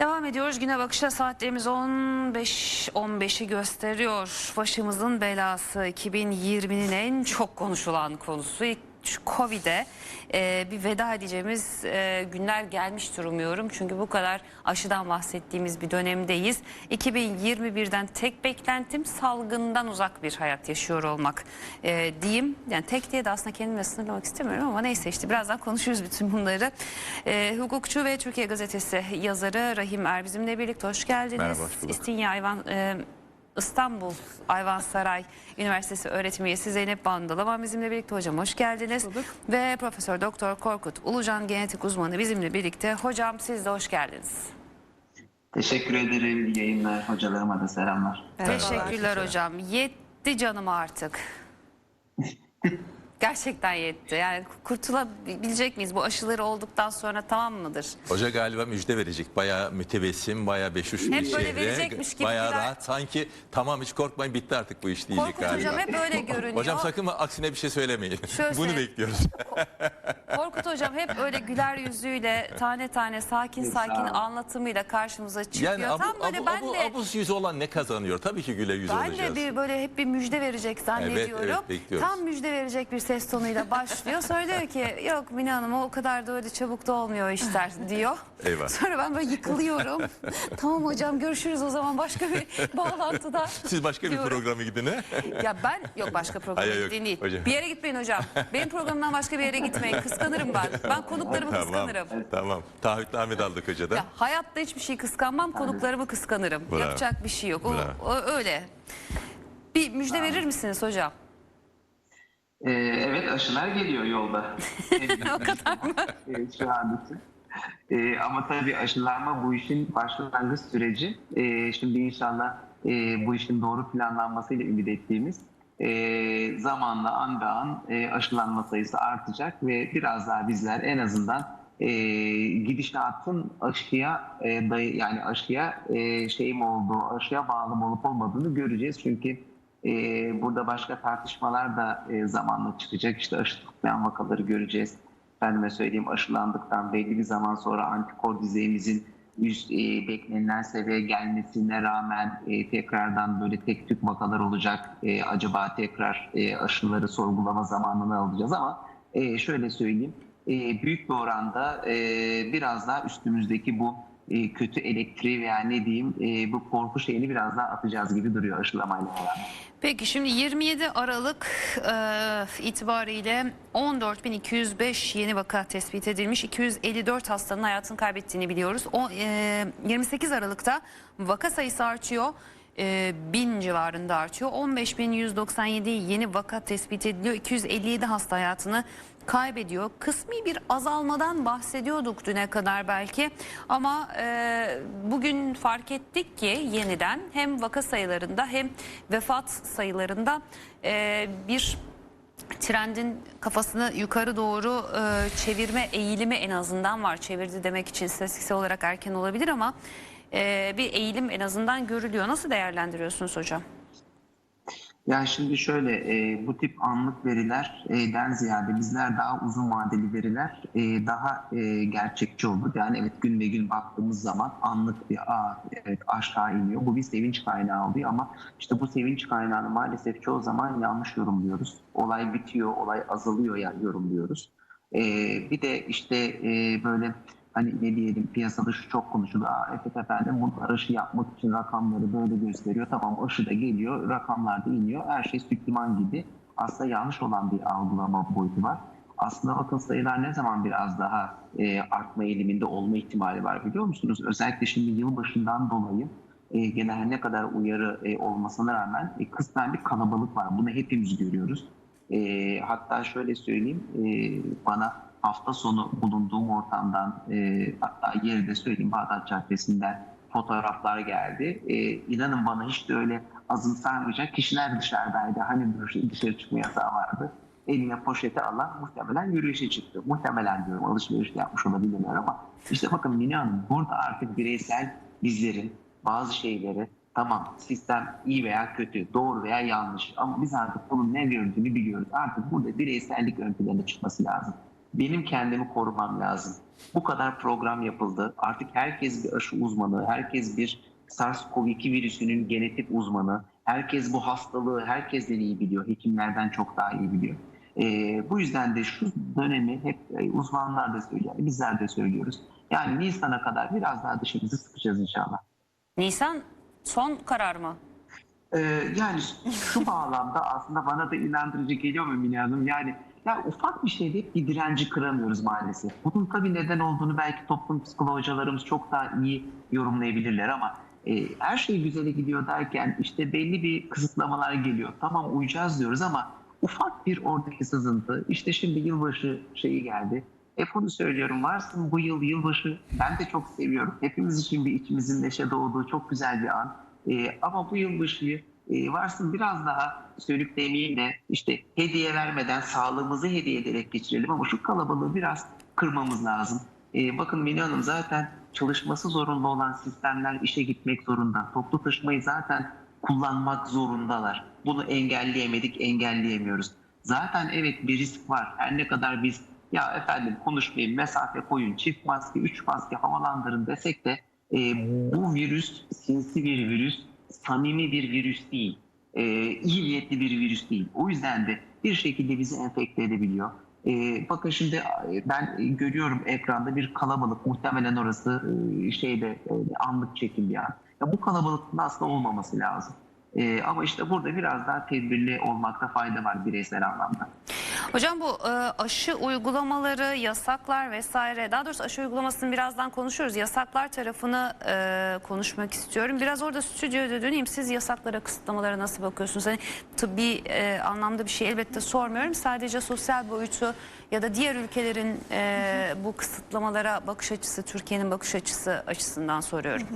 Devam ediyoruz. Güne bakışa saatlerimiz 15-15'i gösteriyor. Başımızın belası 2020'nin en çok konuşulan konusu. Şu Covid'e e, bir veda edeceğimiz e, günler gelmiştir umuyorum. Çünkü bu kadar aşıdan bahsettiğimiz bir dönemdeyiz. 2021'den tek beklentim salgından uzak bir hayat yaşıyor olmak e, diyeyim. Yani tek diye de aslında kendimle sınırlamak istemiyorum ama neyse işte birazdan konuşuruz bütün bunları. E, hukukçu ve Türkiye Gazetesi yazarı Rahim Er bizimle birlikte hoş geldiniz. Merhaba, hoş bulduk. İstinye Ayvan e, İstanbul Ayvansaray Üniversitesi öğretim üyesi Zeynep Bandalaman bizimle birlikte hocam hoş geldiniz. Ve Profesör Doktor Korkut Ulucan genetik uzmanı bizimle birlikte. Hocam siz de hoş geldiniz. Teşekkür ederim. İyi yayınlar. Hocalarıma da selamlar. Teşekkürler hocam. Yetti canım artık. Gerçekten yetti. Yani kurtulabilecek miyiz? Bu aşıları olduktan sonra tamam mıdır? Hoca galiba müjde verecek. Bayağı mütebessim, bayağı beşuş bir Hep böyle verecekmiş gibi Bayağı rahat. Sanki tamam hiç korkmayın bitti artık bu iş diyecek Korkut galiba. hocam hep öyle görünüyor. Hocam sakın aksine bir şey söylemeyin. Şöyle Bunu bekliyoruz. Korkut hocam hep öyle güler yüzüyle tane tane sakin sakin anlatımıyla karşımıza çıkıyor. Yani abu, Tam böyle abu, ben abu, de abuz yüzü olan ne kazanıyor? Tabii ki güle yüz ben olacağız. de bir böyle hep bir müjde verecek zannediyorum. evet, bekliyoruz. Tam müjde verecek bir ses tonuyla başlıyor. Söylüyor ki yok Mine Hanım o kadar da öyle çabuk da olmuyor işler diyor. Eyvah. Sonra ben böyle yıkılıyorum. tamam hocam görüşürüz o zaman başka bir bağlantıda. Siz başka bir diyorum. programa gidin ha. Ya ben yok başka programa Hayır, yok, değil. hocam. Bir yere gitmeyin hocam. Benim programımdan başka bir yere gitmeyin. Kıskanırım ben. Ben konuklarımı tamam, kıskanırım. tamam. Taahhütname aldık hocadan. Ya hayatta hiçbir şey kıskanmam, konuklarımı kıskanırım. Bravo. Yapacak bir şey yok. O, Bravo. o öyle. Bir müjde verir misiniz hocam? Ee, evet aşılar geliyor yolda. o kadar mı? Evet, şu an için. Ee, ama tabii aşılanma bu işin başlangıç süreci. Ee, şimdi inşallah e, bu işin doğru planlanmasıyla ümit ettiğimiz e, zamanla an be an e, aşılanma sayısı artacak ve biraz daha bizler en azından e, gidişatın aşıya e, dayı, yani aşıya e, şeyim olduğu, aşıya bağlı olup olmadığını göreceğiz. Çünkü e, burada başka tartışmalar da e, zamanla çıkacak. İşte aşı tutmayan vakaları göreceğiz. Efendime söyleyeyim aşılandıktan belli bir zaman sonra antikor düzeyimizin üst e, beklenilen seviyeye gelmesine rağmen e, tekrardan böyle tek tük vakalar olacak. E, acaba tekrar e, aşıları sorgulama zamanını alacağız ama e, şöyle söyleyeyim. Büyük bir oranda biraz daha üstümüzdeki bu e, kötü elektriği veya ne diyeyim e, bu korku şeyini biraz daha atacağız gibi duruyor aşılamayla beraber. Peki şimdi 27 Aralık e, itibariyle 14.205 yeni vaka tespit edilmiş. 254 hastanın hayatını kaybettiğini biliyoruz. O, e, 28 Aralık'ta vaka sayısı artıyor. E, 1000 civarında artıyor. 15.197 yeni vaka tespit ediliyor. 257 hasta hayatını kaybediyor. Kısmi bir azalmadan bahsediyorduk düne kadar belki ama e, bugün fark ettik ki yeniden hem vaka sayılarında hem vefat sayılarında e, bir trendin kafasını yukarı doğru e, çevirme eğilimi en azından var. Çevirdi demek için istatistiksel olarak erken olabilir ama e, bir eğilim en azından görülüyor. Nasıl değerlendiriyorsunuz hocam? Ya şimdi şöyle e, bu tip anlık verilerden ziyade bizler daha uzun vadeli veriler e, daha e, gerçekçi olur. Yani evet gün ve gün baktığımız zaman anlık bir aa, evet, aşağı iniyor. Bu bir sevinç kaynağı oluyor ama işte bu sevinç kaynağını maalesef çoğu zaman yanlış yorumluyoruz. Olay bitiyor, olay azalıyor ya yorumluyoruz. E, bir de işte e, böyle hani ne diyelim piyasada şu çok konuşuluyor. Aa, evet efendim bu aşı yapmak için rakamları böyle gösteriyor. Tamam aşı da geliyor, rakamlar da iniyor. Her şey sütliman gibi. Aslında yanlış olan bir algılama boyutu var. Aslında bakın sayılar ne zaman biraz daha e, artma eğiliminde olma ihtimali var biliyor musunuz? Özellikle şimdi yılbaşından dolayı e, gene ne kadar uyarı e, olmasına rağmen e, kısmen bir kalabalık var. Bunu hepimiz görüyoruz. E, hatta şöyle söyleyeyim e, bana hafta sonu bulunduğum ortamdan e, hatta yeri de söyleyeyim Bağdat Caddesi'nden fotoğraflar geldi. E, inanın bana hiç de öyle azımsanmayacak kişiler dışarıdaydı. Hani dışarı, çıkma yasağı vardı. Eline poşeti alan muhtemelen yürüyüşe çıktı. Muhtemelen diyorum alışveriş de yapmış olabilirler ama işte bakın Mine Hanım burada artık bireysel bizlerin bazı şeyleri tamam sistem iyi veya kötü, doğru veya yanlış ama biz artık bunun ne gördüğünü biliyoruz. Artık burada bireysellik ön plana çıkması lazım. Benim kendimi korumam lazım. Bu kadar program yapıldı. Artık herkes bir aşı uzmanı, herkes bir SARS-CoV-2 virüsünün genetik uzmanı. Herkes bu hastalığı herkesten iyi biliyor. Hekimlerden çok daha iyi biliyor. Ee, bu yüzden de şu dönemi hep e, uzmanlar da söylüyor, bizler de söylüyoruz. Yani Nisan'a kadar biraz daha dışımızı sıkacağız inşallah. Nisan son karar mı? Ee, yani şu bağlamda aslında bana da inandırıcı geliyor mu Mine Hanım? Yani ya ufak bir şeyde hep bir direnci kıramıyoruz maalesef. Bunun tabii neden olduğunu belki toplum psikoloğalarımız çok daha iyi yorumlayabilirler ama e, her şey güzele gidiyor derken işte belli bir kısıtlamalar geliyor. Tamam uyacağız diyoruz ama ufak bir oradaki sızıntı işte şimdi yılbaşı şeyi geldi. Hep onu söylüyorum varsın bu yıl yılbaşı ben de çok seviyorum. Hepimiz için bir içimizin neşe doğduğu çok güzel bir an. Ee, ama bu yılbaşıyı e, varsın biraz daha sönüklemeyeyim de işte hediye vermeden sağlığımızı hediye ederek geçirelim ama şu kalabalığı biraz kırmamız lazım. Ee, bakın Mine Hanım zaten çalışması zorunlu olan sistemler işe gitmek zorunda. Toplu taşımayı zaten kullanmak zorundalar. Bunu engelleyemedik, engelleyemiyoruz. Zaten evet bir risk var. Her ne kadar biz ya efendim konuşmayın, mesafe koyun, çift maske, üç maske havalandırın desek de e, bu virüs sinsi bir virüs, samimi bir virüs değil. E, iyi niyetli bir virüs değil. O yüzden de bir şekilde bizi enfekte edebiliyor. E, bakın şimdi e, ben görüyorum ekranda bir kalabalık. Muhtemelen orası e, şeyde e, anlık çekim bir. Ya bu kalabalıkın aslında olmaması lazım. E, ama işte burada biraz daha tedbirli olmakta fayda var bireysel anlamda. Hocam bu e, aşı uygulamaları, yasaklar vesaire daha doğrusu aşı uygulamasını birazdan konuşuyoruz. Yasaklar tarafını e, konuşmak istiyorum. Biraz orada stüdyoda döneyim. Siz yasaklara, kısıtlamalara nasıl bakıyorsunuz? Hani tıbbi e, anlamda bir şey elbette sormuyorum. Sadece sosyal boyutu ya da diğer ülkelerin e, bu kısıtlamalara bakış açısı, Türkiye'nin bakış açısı açısından soruyorum.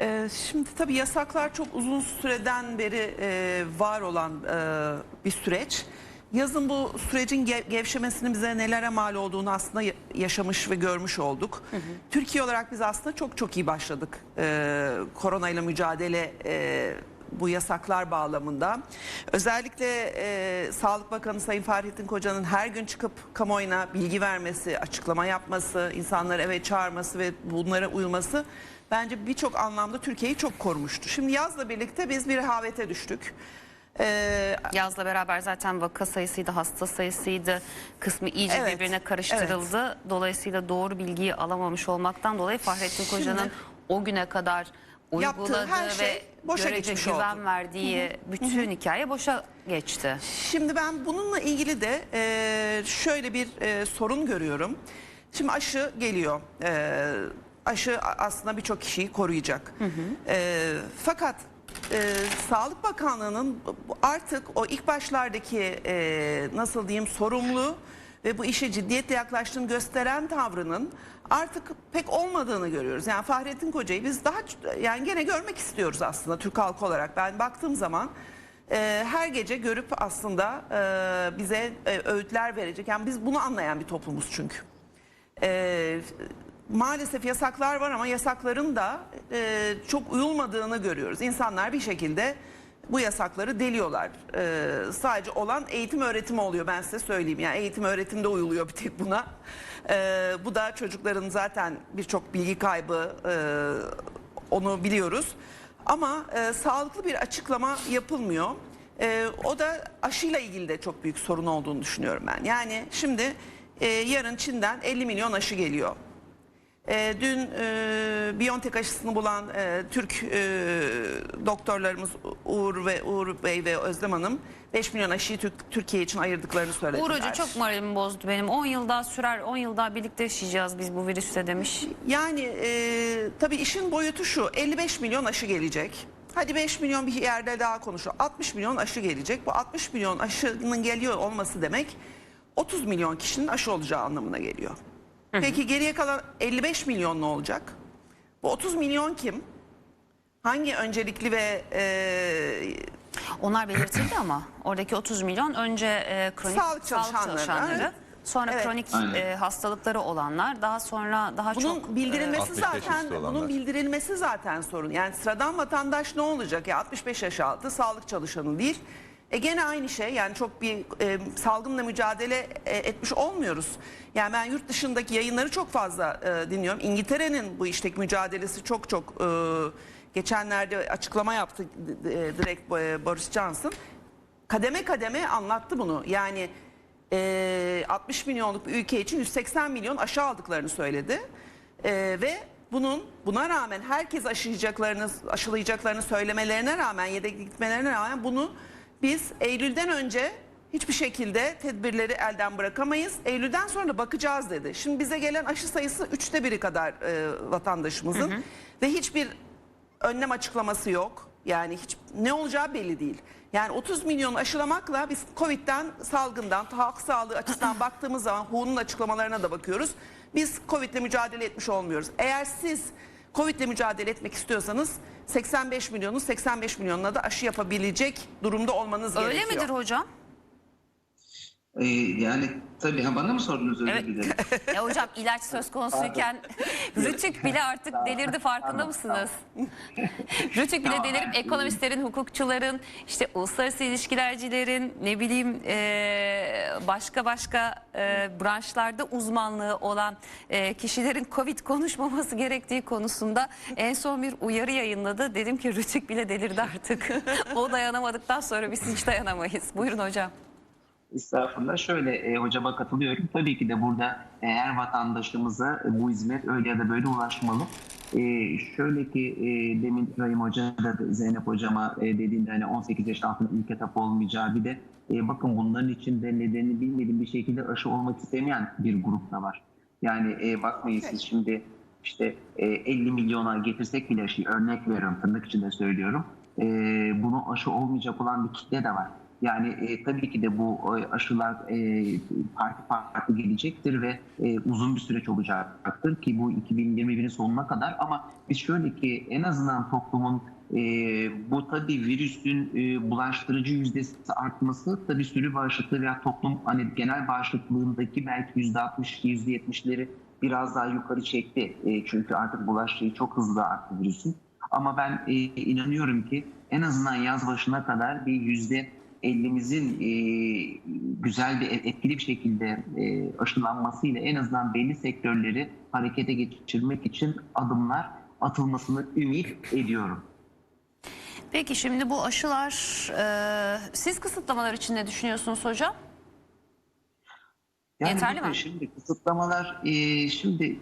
Ee, Şimdi tabii yasaklar çok uzun süreden beri e, var olan e, bir süreç. Yazın bu sürecin gev- gevşemesinin bize nelere mal olduğunu aslında ya- yaşamış ve görmüş olduk. Türkiye olarak biz aslında çok çok iyi başladık e, koronayla mücadele e, bu yasaklar bağlamında. Özellikle e, Sağlık Bakanı Sayın Fahrettin Koca'nın her gün çıkıp kamuoyuna bilgi vermesi, açıklama yapması, insanları eve çağırması ve bunlara uyulması bence birçok anlamda Türkiye'yi çok korumuştu. Şimdi yazla birlikte biz bir rehavete düştük. Ee, Yazla beraber zaten vaka sayısıydı, hasta sayısıydı kısmı iyice Evet, birbirine karıştırıldı. Dolayısıyla doğru bilgiyi alamamış olmaktan dolayı Fahrettin Koca'nın o güne kadar uyguladığı her şey ve boşa görece güven oldu. verdiği bütün hikaye boşa geçti. Şimdi ben bununla ilgili de e, şöyle bir e, sorun görüyorum. Şimdi aşı geliyor. E, aşı aslında birçok kişiyi koruyacak. E, fakat e, Sağlık Bakanlığı'nın artık o ilk başlardaki e, nasıl diyeyim sorumlu ve bu işe ciddiyetle yaklaştığını gösteren tavrının artık pek olmadığını görüyoruz. Yani Fahrettin Koca'yı biz daha yani gene görmek istiyoruz aslında Türk halkı olarak. Ben baktığım zaman e, her gece görüp aslında e, bize e, öğütler verecek. Yani biz bunu anlayan bir toplumuz çünkü. E, maalesef yasaklar var ama yasakların da e, çok uyulmadığını görüyoruz. İnsanlar bir şekilde bu yasakları deliyorlar. E, sadece olan eğitim öğretimi oluyor ben size söyleyeyim. Yani eğitim öğretimde uyuluyor bir tek buna. E, bu da çocukların zaten birçok bilgi kaybı e, onu biliyoruz. Ama e, sağlıklı bir açıklama yapılmıyor. E, o da aşıyla ilgili de çok büyük sorun olduğunu düşünüyorum ben. Yani şimdi e, yarın Çin'den 50 milyon aşı geliyor. E, dün e, Biontech aşısını bulan e, Türk e, doktorlarımız Uğur ve Uğur Bey ve Özlem Hanım 5 milyon aşıyı Türk- Türkiye için ayırdıklarını söylediler. Uğur Hoca çok moralimi bozdu benim. 10 yıl daha sürer, 10 yıl daha birlikte yaşayacağız biz bu virüsle demiş. Yani e, tabii işin boyutu şu 55 milyon aşı gelecek. Hadi 5 milyon bir yerde daha konuşuyor. 60 milyon aşı gelecek. Bu 60 milyon aşının geliyor olması demek 30 milyon kişinin aşı olacağı anlamına geliyor. Peki geriye kalan 55 milyon ne olacak? Bu 30 milyon kim? Hangi öncelikli ve e, Onlar belirtildi ama oradaki 30 milyon önce e, kronik Sağlık çalışanları, evet. sonra Evet. kronik Aynen. e, hastalıkları olanlar, daha sonra daha Bunun çok bildirilmesi 65 zaten üstü olanlar. bunun bildirilmesi zaten sorun. Yani sıradan vatandaş ne olacak ya 65 yaş altı sağlık çalışanı değil. E gene aynı şey yani çok bir e, salgınla mücadele e, etmiş olmuyoruz. Yani ben yurt dışındaki yayınları çok fazla e, dinliyorum. İngiltere'nin bu işteki mücadelesi çok çok e, geçenlerde açıklama yaptı e, direkt e, Boris Johnson. Kademe kademe anlattı bunu. Yani e, 60 milyonluk bir ülke için 180 milyon aşı aldıklarını söyledi. E, ve bunun buna rağmen herkes aşılayacaklarını aşılayacaklarını söylemelerine rağmen yedek gitmelerine rağmen bunu biz Eylül'den önce hiçbir şekilde tedbirleri elden bırakamayız. Eylül'den sonra da bakacağız dedi. Şimdi bize gelen aşı sayısı üçte biri kadar e, vatandaşımızın ve hiçbir önlem açıklaması yok. Yani hiç ne olacağı belli değil. Yani 30 milyon aşılamakla biz Covid'den, salgından, halk sağlığı açısından baktığımız zaman WHO'nun açıklamalarına da bakıyoruz. Biz Covid'le mücadele etmiş olmuyoruz. Eğer siz Covid'le mücadele etmek istiyorsanız 85 milyonun 85 milyonuna da aşı yapabilecek durumda olmanız Öyle gerekiyor. midir hocam? Ee, yani tabii ha, bana mı sordunuz özür dilerim. Ya hocam ilaç söz konusuyken Rütük bile artık delirdi farkında mısınız? Rütük bile delirip ekonomistlerin, hukukçuların, işte uluslararası ilişkilercilerin, ne bileyim eee, başka başka eee, branşlarda uzmanlığı olan eee, kişilerin Covid konuşmaması gerektiği konusunda en son bir uyarı yayınladı. Dedim ki Rütük bile delirdi artık. o dayanamadıktan sonra biz hiç dayanamayız. Buyurun hocam. Estağfurullah. Şöyle e, hocama katılıyorum. Tabii ki de burada e, her vatandaşımıza e, bu hizmet öyle ya da böyle ulaşmalı. E, şöyle ki e, demin Rahim Hoca da Zeynep Hocama e, dediğinde hani 18 yaş altında ilk etap olmayacağı bir de e, bakın bunların içinde nedenini bilmediğim bir şekilde aşı olmak istemeyen bir grup da var. Yani e, bakmayın siz şimdi işte e, 50 milyona getirsek bile aşıyı örnek veriyorum tırnak içinde söylüyorum. E, bunu aşı olmayacak olan bir kitle de var. Yani e, tabii ki de bu e, aşılar e, parti parti gelecektir ve e, uzun bir süreç olacaktır ki bu 2021'in sonuna kadar ama biz şöyle ki en azından toplumun e, bu tabii virüsün e, bulaştırıcı yüzdesi artması tabii sürü bağışıklığı veya toplum hani genel bağışıklığındaki belki %60 %70'leri biraz daha yukarı çekti. E, çünkü artık bulaşıcı çok hızlı arttı virüsün. Ama ben e, inanıyorum ki en azından yaz başına kadar bir yüzde 50'mizin e, güzel bir etkili bir şekilde e, aşılanmasıyla en azından belli sektörleri harekete geçirmek için adımlar atılmasını ümit ediyorum. Peki şimdi bu aşılar, eee, siz kısıtlamalar için ne düşünüyorsunuz hocam? Yeterli bakın mi? Şimdi kısıtlamalar e, şimdi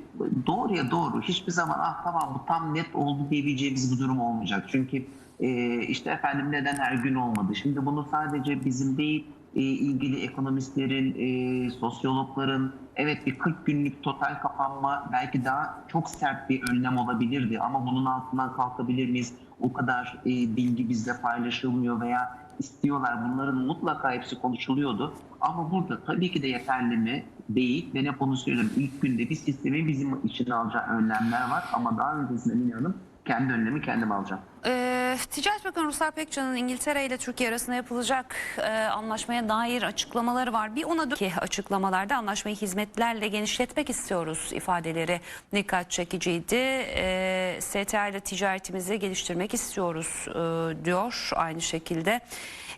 doğruya doğru hiçbir zaman ah tamam bu tam net oldu diyebileceğimiz bir durum olmayacak. Çünkü e, işte efendim neden her gün olmadı? Şimdi bunu sadece bizim değil e, ilgili ekonomistlerin, e, sosyologların evet bir 40 günlük total kapanma belki daha çok sert bir önlem olabilirdi ama bunun altından kalkabilir miyiz? O kadar e, bilgi bizde paylaşılmıyor veya istiyorlar. Bunların mutlaka hepsi konuşuluyordu. Ama burada tabii ki de yeterli mi? Değil. Ben hep onu söylüyorum. İlk günde bir sistemin bizim içine alacağı önlemler var. Ama daha öncesinde Mine kendi önlemi kendim alacağım. Ee, Ticaret Bakanı Ruslar Pekcan'ın İngiltere ile Türkiye arasında yapılacak e, anlaşmaya dair açıklamaları var. Bir ona ki açıklamalarda anlaşmayı hizmetlerle genişletmek istiyoruz ifadeleri dikkat çekiciydi. Ee, STA ile ticaretimizi geliştirmek istiyoruz e, diyor aynı şekilde.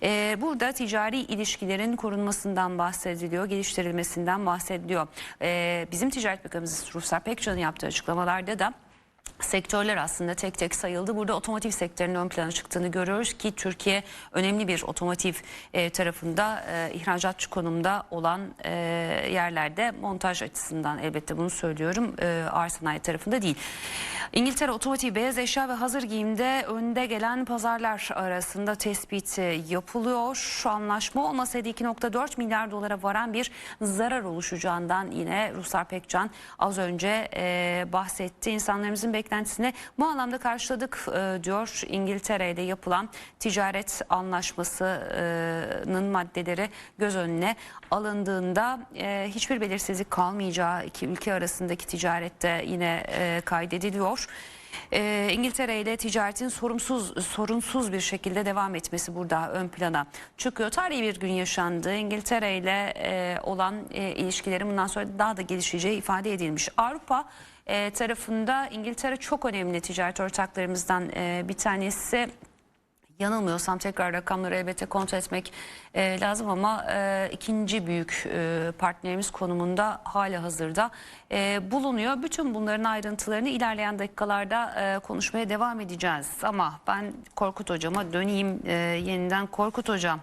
Ee, burada ticari ilişkilerin korunmasından bahsediliyor, geliştirilmesinden bahsediliyor. Ee, bizim Ticaret Bakanımız Ruslar Pekcan'ın yaptığı açıklamalarda da sektörler aslında tek tek sayıldı. Burada otomotiv sektörünün ön plana çıktığını görüyoruz ki Türkiye önemli bir otomotiv e, tarafında e, ihracatçı konumda olan e, yerlerde montaj açısından elbette bunu söylüyorum. E, ağır sanayi tarafında değil. İngiltere otomotiv, beyaz eşya ve hazır giyimde önde gelen pazarlar arasında tespit yapılıyor. Şu anlaşma olmasaydı 2.4 milyar dolara varan bir zarar oluşacağından yine Ruslar Pekcan az önce e, bahsetti. İnsanlarımızın beklentisini bu anlamda karşıladık e, diyor. İngiltere ile yapılan ticaret anlaşmasının maddeleri göz önüne alındığında e, hiçbir belirsizlik kalmayacağı iki ülke arasındaki ticarette yine e, kaydediliyor. Ee, İngiltere ile ticaretin sorumsuz sorunsuz bir şekilde devam etmesi burada ön plana çıkıyor. Tarihi bir gün yaşandı. İngiltere ile e, olan e, ilişkilerin bundan sonra daha da gelişeceği ifade edilmiş. Avrupa e, tarafında İngiltere çok önemli ticaret ortaklarımızdan e, bir tanesi. Yanılmıyorsam tekrar rakamları elbette kontrol etmek e, lazım ama ikinci büyük e, partnerimiz konumunda hala hazırda bulunuyor. Bütün bunların ayrıntılarını ilerleyen dakikalarda konuşmaya devam edeceğiz. Ama ben Korkut Hocam'a döneyim yeniden. Korkut Hocam.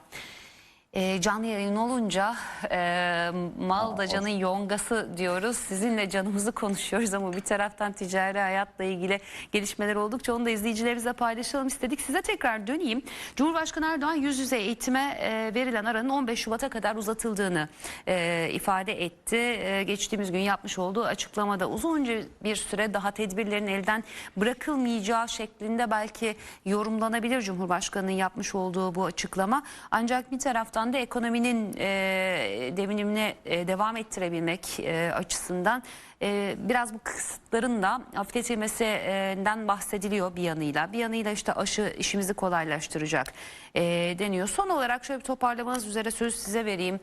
E, canlı yayın olunca e, mal da canın yongası diyoruz. Sizinle canımızı konuşuyoruz ama bir taraftan ticari hayatla ilgili gelişmeler oldukça onu da izleyicilerimize paylaşalım istedik. Size tekrar döneyim. Cumhurbaşkanı Erdoğan yüz yüze eğitime e, verilen aranın 15 Şubat'a kadar uzatıldığını e, ifade etti. E, geçtiğimiz gün yapmış olduğu açıklamada uzunca bir süre daha tedbirlerin elden bırakılmayacağı şeklinde belki yorumlanabilir Cumhurbaşkanı'nın yapmış olduğu bu açıklama. Ancak bir taraftan da ekonominin e, devinimini e, devam ettirebilmek e, açısından e, biraz bu kısıtların da hafifletilmesinden bahsediliyor bir yanıyla. Bir yanıyla işte aşı işimizi kolaylaştıracak e, deniyor. Son olarak şöyle bir toparlamanız üzere söz size vereyim.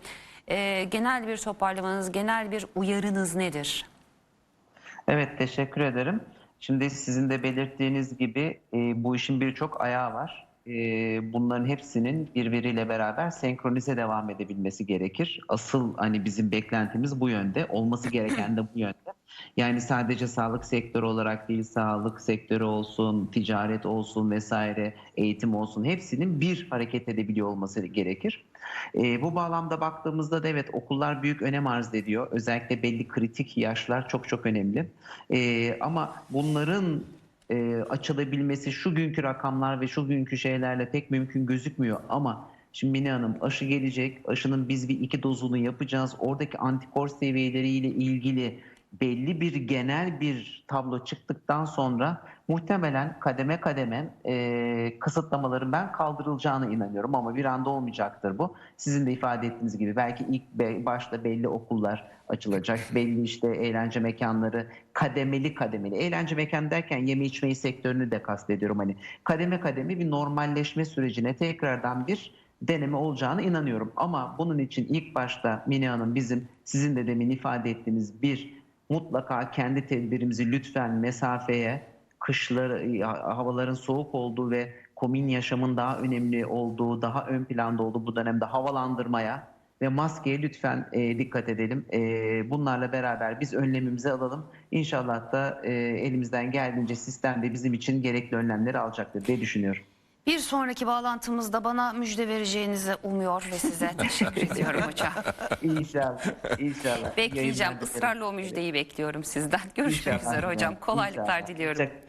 E, genel bir toparlamanız, genel bir uyarınız nedir? Evet teşekkür ederim. Şimdi sizin de belirttiğiniz gibi e, bu işin birçok ayağı var. E, bunların hepsinin birbiriyle beraber senkronize devam edebilmesi gerekir. Asıl hani bizim beklentimiz bu yönde. Olması gereken de bu yönde. Yani sadece sağlık sektörü olarak değil, sağlık sektörü olsun, ticaret olsun vesaire, eğitim olsun hepsinin bir hareket edebiliyor olması gerekir. E, bu bağlamda baktığımızda da evet okullar büyük önem arz ediyor. Özellikle belli kritik yaşlar çok çok önemli. E, ama bunların e, açılabilmesi şu günkü rakamlar ve şu günkü şeylerle pek mümkün gözükmüyor ama Şimdi Mine Hanım aşı gelecek. Aşının biz bir iki dozunu yapacağız. Oradaki antikor seviyeleriyle ilgili belli bir genel bir tablo çıktıktan sonra muhtemelen kademe kademe e, kısıtlamaların ben kaldırılacağına inanıyorum ama bir anda olmayacaktır bu. Sizin de ifade ettiğiniz gibi belki ilk be- başta belli okullar açılacak, belli işte eğlence mekanları kademeli kademeli. Eğlence mekan derken yeme içmeyi sektörünü de kastediyorum hani kademe kademe bir normalleşme sürecine tekrardan bir deneme olacağına inanıyorum. Ama bunun için ilk başta Mine Hanım bizim sizin de demin ifade ettiğiniz bir mutlaka kendi tedbirimizi lütfen mesafeye, kışları, havaların soğuk olduğu ve komün yaşamın daha önemli olduğu, daha ön planda olduğu bu dönemde havalandırmaya ve maskeye lütfen e, dikkat edelim. E, bunlarla beraber biz önlemimizi alalım. İnşallah da e, elimizden geldiğince sistem de bizim için gerekli önlemleri alacaktır diye düşünüyorum. Bir sonraki bağlantımızda bana müjde vereceğinizi umuyor ve size teşekkür ediyorum hocam. İnşallah, inşallah. Bekleyeceğim. Yayınlarda Israrla o müjdeyi bekliyorum sizden. Görüşmek İnşallah. üzere hocam. Kolaylıklar İnşallah. diliyorum. Teşekkür ederim.